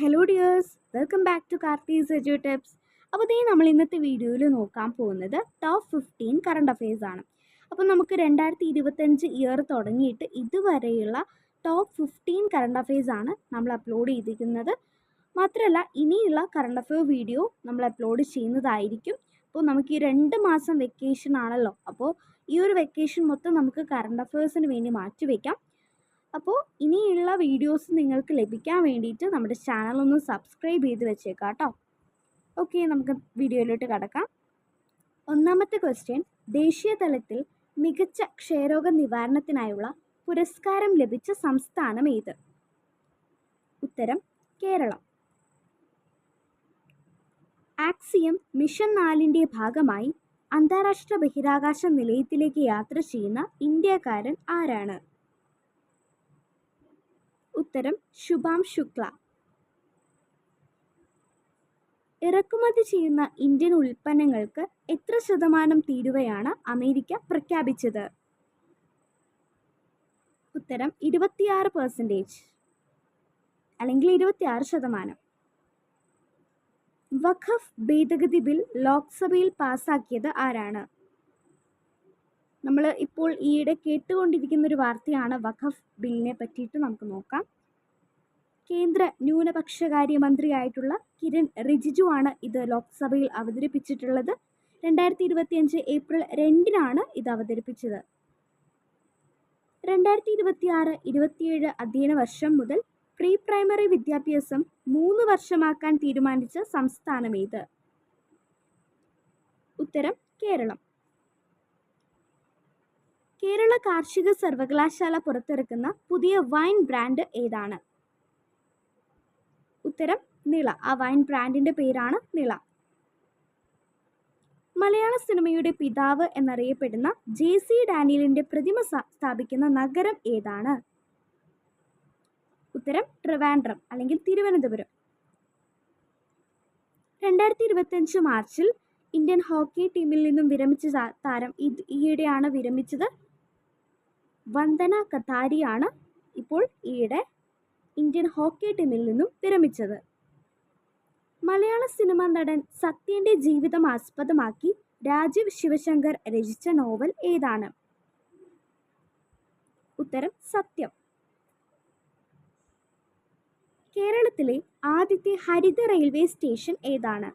Hello dears welcome back to Karthi's edu tips അപ്പോൾ ഇതേ നമ്മൾ ഇന്നത്തെ വീഡിയോയിൽ നോക്കാൻ പോകുന്നത് ടോപ്പ് ഫിഫ്റ്റീൻ കറണ്ട് അഫയേഴ്സ് ആണ്. അപ്പോൾ നമുക്ക് രണ്ടായിരത്തി ഇരുപത്തഞ്ച് ഇയർ തുടങ്ങിയിട്ട് ഇതുവരെയുള്ള ടോപ്പ് ഫിഫ്റ്റീൻ കറണ്ട് അഫയേഴ്സ് ആണ് നമ്മൾ അപ്ലോഡ് ചെയ്തിരിക്കുന്നത്. മാത്രമല്ല ഇനിയുള്ള കറണ്ട് അഫെയർ വീഡിയോ നമ്മൾ അപ്ലോഡ് ചെയ്യുന്നതായിരിക്കും. അപ്പോൾ നമുക്ക് ഈ രണ്ട് മാസം വെക്കേഷൻ ആണല്ലോ. അപ്പോൾ ഈ ഒരു വെക്കേഷൻ മൊത്തം നമുക്ക് കറണ്ട് അഫയേഴ്സിന് വേണ്ടി മാറ്റിവെക്കാം അപ്പോൾ ഇനിയുള്ള വീഡിയോസ് നിങ്ങൾക്ക് ലഭിക്കാൻ വേണ്ടിയിട്ട് നമ്മുടെ ചാനൽ ഒന്ന് സബ്സ്ക്രൈബ് ചെയ്ത് വെച്ചേക്കാം കേട്ടോ ഓക്കെ നമുക്ക് വീഡിയോയിലോട്ട് കടക്കാം. ഒന്നാമത്തെ ക്വസ്റ്റ്യൻ ദേശീയ തലത്തിൽ മികച്ച ക്ഷയരോഗ നിവാരണത്തിനായുള്ള പുരസ്കാരം ലഭിച്ച സംസ്ഥാനം ഏത്? ഉത്തരം കേരളം. ആക്സിയം മിഷൻ നാലിന്റെ ഭാഗമായി അന്താരാഷ്ട്ര ബഹിരാകാശ നിലയത്തിലേക്ക് യാത്ര ചെയ്യുന്ന ഇന്ത്യക്കാരൻ ആരാണ്? ഉത്തരം ശുഭാം ശുക്ല. ഇറക്കുമതി ചെയ്യുന്ന ഇന്ത്യൻ ഉൽപ്പന്നങ്ങൾക്ക് എത്ര ശതമാനം തീരുവയാണ് അമേരിക്ക പ്രഖ്യാപിച്ചത്? ഉത്തരം ഇരുപത്തിയാറ് പെർസെന്റേജ് അല്ലെങ്കിൽ ഇരുപത്തിയാറ് ശതമാനം. വഖഫ് ഭേദഗതി ബിൽ ലോക്സഭയിൽ പാസാക്കിയത് ആരാണ്? നമ്മൾ ഇപ്പോൾ ഈയിടെ കേട്ടുകൊണ്ടിരിക്കുന്ന ഒരു വാർത്തയാണ് വഖഫ് ബില്ലിനെ പറ്റിയിട്ട് നമുക്ക് നോക്കാം. കേന്ദ്ര ന്യൂനപക്ഷകാര്യ മന്ത്രിയായിട്ടുള്ള കിരൺ റിജിജു ആണ് ഇത് ലോക്സഭയിൽ അവതരിപ്പിച്ചിട്ടുള്ളത്. രണ്ടായിരത്തി ഇരുപത്തിയഞ്ച് ഏപ്രിൽ രണ്ടിനാണ് ഇത് അവതരിപ്പിച്ചത്. രണ്ടായിരത്തി ഇരുപത്തിയാറ് ഇരുപത്തിയേഴ് അധ്യയന വർഷം മുതൽ പ്രീ പ്രൈമറി വിദ്യാഭ്യാസം മൂന്ന് വർഷമാക്കാൻ തീരുമാനിച്ച സംസ്ഥാനം ഏത് ഉത്തരം കേരളം. കേരള കാർഷിക സർവകലാശാല പുറത്തിറക്കുന്ന പുതിയ വൈൻ ബ്രാൻഡ് ഏതാണ്? ഉത്തരം നിള. ആ വൈൻ ബ്രാൻഡിന്റെ പേരാണ് നിള. മലയാള സിനിമയുടെ പിതാവ് എന്നറിയപ്പെടുന്ന ജെ സി ഡാനിയലിന്റെ പ്രതിമ സ്ഥാപിക്കുന്ന നഗരം ഏതാണ്? ഉത്തരം ട്രിവാൻഡ്രം അല്ലെങ്കിൽ തിരുവനന്തപുരം. രണ്ടായിരത്തി ഇരുപത്തിയഞ്ച് മാർച്ചിൽ ഇന്ത്യൻ ഹോക്കി ടീമിൽ നിന്നും വിരമിച്ച താരം ഈയിടെയാണ് വിരമിച്ചത്. വന്ദന കഥാരിയാണ് ഇപ്പോൾ ഈയിടെ ഇന്ത്യൻ ഹോക്കി ടീമിൽ നിന്നും വിരമിച്ചത്. മലയാള സിനിമാ നടൻ സത്യന്റെ ജീവിതം ആസ്പദമാക്കി രാജീവ് ശിവശങ്കർ രചിച്ച നോവൽ ഏതാണ്? ഉത്തരം സത്യം. കേരളത്തിലെ ആദ്യത്തെ ഹരിത റെയിൽവേ സ്റ്റേഷൻ ഏതാണ്?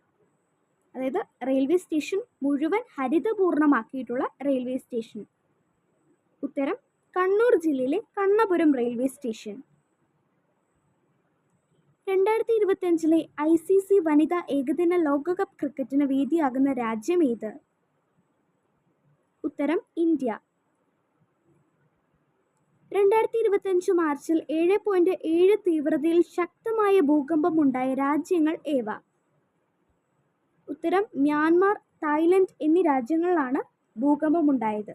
അതായത് റെയിൽവേ സ്റ്റേഷൻ മുഴുവൻ ഹരിതപൂർണമാക്കിയിട്ടുള്ള റെയിൽവേ സ്റ്റേഷൻ. ഉത്തരം കണ്ണൂർ ജില്ലയിലെ കണ്ണപുരം റെയിൽവേ സ്റ്റേഷൻ. രണ്ടായിരത്തി ഇരുപത്തിയഞ്ചിലെ ഐ സി സി വനിതാ ഏകദിന ലോകകപ്പ് ക്രിക്കറ്റിന് വേദിയാകുന്ന രാജ്യം ഏത്? ഉത്തരം ഇന്ത്യ. രണ്ടായിരത്തി ഇരുപത്തിയഞ്ച് മാർച്ചിൽ ഏഴ് പോയിന്റ് ഏഴ് തീവ്രതയിൽ ശക്തമായ ഭൂകമ്പമുണ്ടായ രാജ്യങ്ങൾ ഏവ? ഉത്തരം മ്യാൻമാർ തായ്ലൻഡ് എന്നീ രാജ്യങ്ങളിലാണ് ഭൂകമ്പമുണ്ടായത്.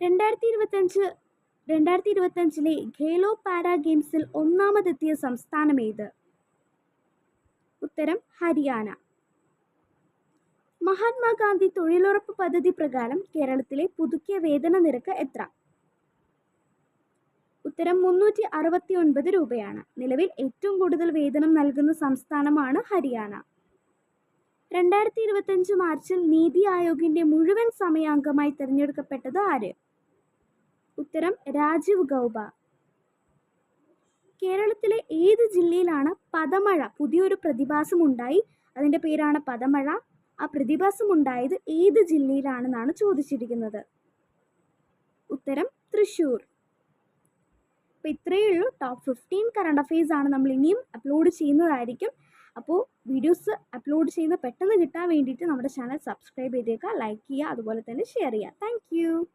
രണ്ടായിരത്തി ഇരുപത്തഞ്ച് രണ്ടായിരത്തി ഇരുപത്തഞ്ചിലെ ഖേലോ പാര ഗെയിംസിൽ ഒന്നാമതെത്തിയ സംസ്ഥാനം ഏത് ഉത്തരം ഹരിയാന. മഹാത്മാഗാന്ധി തൊഴിലുറപ്പ് പദ്ധതി പ്രകാരം കേരളത്തിലെ പുതുക്കിയ വേതന നിരക്ക് എത്ര? ഉത്തരം മുന്നൂറ്റി അറുപത്തി ഒൻപത് രൂപയാണ്. നിലവിൽ ഏറ്റവും കൂടുതൽ വേതനം നൽകുന്ന സംസ്ഥാനമാണ് ഹരിയാന. രണ്ടായിരത്തി ഇരുപത്തഞ്ച് മാർച്ചിൽ നീതി ആയോഗിന്റെ മുഴുവൻ സമയാംഗമായി തിരഞ്ഞെടുക്കപ്പെട്ടത് ആര്? ഉത്തരം രാജീവ് ഗൗബ. കേരളത്തിലെ ഏത് ജില്ലയിലാണ് പദമഴ പുതിയൊരു പ്രതിഭാസം ഉണ്ടായി അതിന്റെ പേരാണ് പദമഴ. ആ പ്രതിഭാസം ഉണ്ടായത് ഏത് ജില്ലയിലാണെന്നാണ് ചോദിച്ചിരിക്കുന്നത്. ഉത്തരം തൃശ്ശൂർ. അപ്പോൾ ഇത്രയേ ഉള്ളൂ. ടോപ്പ് ഫിഫ്റ്റീൻ കറണ്ട് അഫയേഴ്സ് ആണ് നമ്മൾ ഇനിയും അപ്ലോഡ് ചെയ്യുന്നതായിരിക്കും. അപ്പോൾ വീഡിയോസ് അപ്ലോഡ് ചെയ്യുന്ന പെട്ടെന്ന് കിട്ടാൻ വേണ്ടിയിട്ട് നമ്മുടെ ചാനൽ സബ്സ്ക്രൈബ് ചെയ്തേക്കുക ലൈക്ക് ചെയ്യുക അതുപോലെ തന്നെ ഷെയർ ചെയ്യുക. താങ്ക്